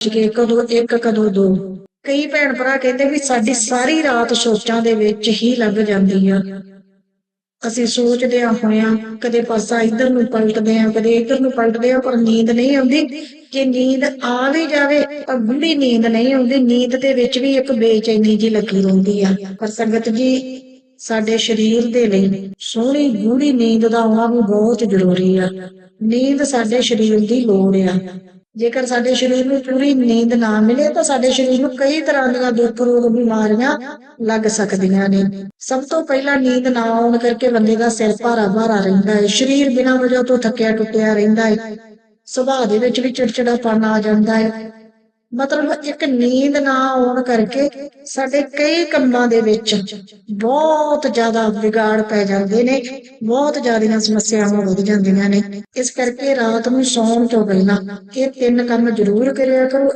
ਕਿ ਕਦੋਂ ਇੱਕ, ਕਦੋਂ ਦੋ। ਕਈ ਭੈਣ ਭਰਾ ਕਹਿੰਦੇ ਵੀ ਸਾਡੀ ਸਾਰੀ ਰਾਤ ਸੋਚਾਂ ਦੇ ਵਿੱਚ ਹੀ ਲੱਗ ਜਾਂਦੀ ਆ। ਅਸੀਂ ਸੋਚਦੇ ਆ ਹੋਇਆਂ ਕਦੇ ਪਾਸਾ ਇੱਧਰ ਨੂੰ ਪਲਟਦੇ ਆ, ਕਦੇ ਇੱਧਰ ਨੂੰ ਪਲਟਦੇ ਆ, ਪਰ ਨੀਂਦ ਨਹੀਂ ਆਉਂਦੀ। ਜੇ ਨੀਂਦ ਆ ਵੀ ਜਾਵੇ, ਤਾਂ ਗੂੜੀ ਨੀਂਦ ਨਹੀਂ ਆਉਂਦੀ। ਨੀਂਦ ਦੇ ਵਿੱਚ ਵੀ ਇੱਕ ਬੇਚੈਨੀ ਜੀ ਲੱਗੀ ਰਹਿੰਦੀ ਆ। ਪਰ ਸੰਗਤ ਜੀ, ਸਾਡੇ ਸਰੀਰ ਦੇ ਲਈ ਸੋਹਣੀ ਗੂੜੀ ਨੀਂਦ ਦਾ ਆਉਣਾ ਵੀ ਬਹੁਤ ਜ਼ਰੂਰੀ ਆ। ਨੀਂਦ ਸਾਡੇ ਸਰੀਰ ਦੀ ਲੋੜ ਆ। ਜੇਕਰ ਸਾਡੇ ਸਰੀਰ ਨੂੰ ਪੂਰੀ ਨੀਂਦ ਨਾ ਮਿਲੇ ਤਾਂ ਸਾਡੇ ਸਰੀਰ ਨੂੰ ਕਈ ਤਰ੍ਹਾਂ ਦੀਆਂ ਦੁੱਖ ਰੋਗ ਬਿਮਾਰੀਆਂ ਲੱਗ ਸਕਦੀਆਂ ਨੇ। ਸਭ ਤੋਂ ਪਹਿਲਾਂ ਨੀਂਦ ਨਾ ਆਉਣ ਕਰਕੇ ਬੰਦੇ ਦਾ ਸਿਰ ਭਾਰਾ ਭਾਰਾ ਰਹਿੰਦਾ ਹੈ। ਸਰੀਰ ਬਿਨਾਂ ਵਜ੍ਹਾ ਤੋਂ ਥੱਕਿਆ ਟੁੱਟਿਆ ਰਹਿੰਦਾ ਹੈ। ਸੁਭਾਅ ਦੇ ਵਿੱਚ ਵੀ ਚਿੜਚਿੜਾਪਨ ਆ ਜਾਂਦਾ ਹੈ। ਮਤਲਬ ਇੱਕ ਨੀਂਦ ਨਾ ਆਉਣ ਕਰਕੇ ਸਾਡੇ ਕਈ ਕੰਮਾਂ ਦੇ ਵਿੱਚ ਬਹੁਤ ਜ਼ਿਆਦਾ ਵਿਗਾੜ ਪੈ ਜਾਂਦੇ ਨੇ, ਬਹੁਤ ਜ਼ਿਆਦੀਆਂ ਸਮੱਸਿਆਵਾਂ ਵਧ ਜਾਂਦੀਆਂ ਨੇ। ਇਸ ਕਰਕੇ ਰਾਤ ਨੂੰ ਸੌਣ ਤੋਂ ਪਹਿਲਾਂ ਇਹ ਤਿੰਨ ਕੰਮ ਜ਼ਰੂਰ ਕਰਿਆ ਕਰੋ।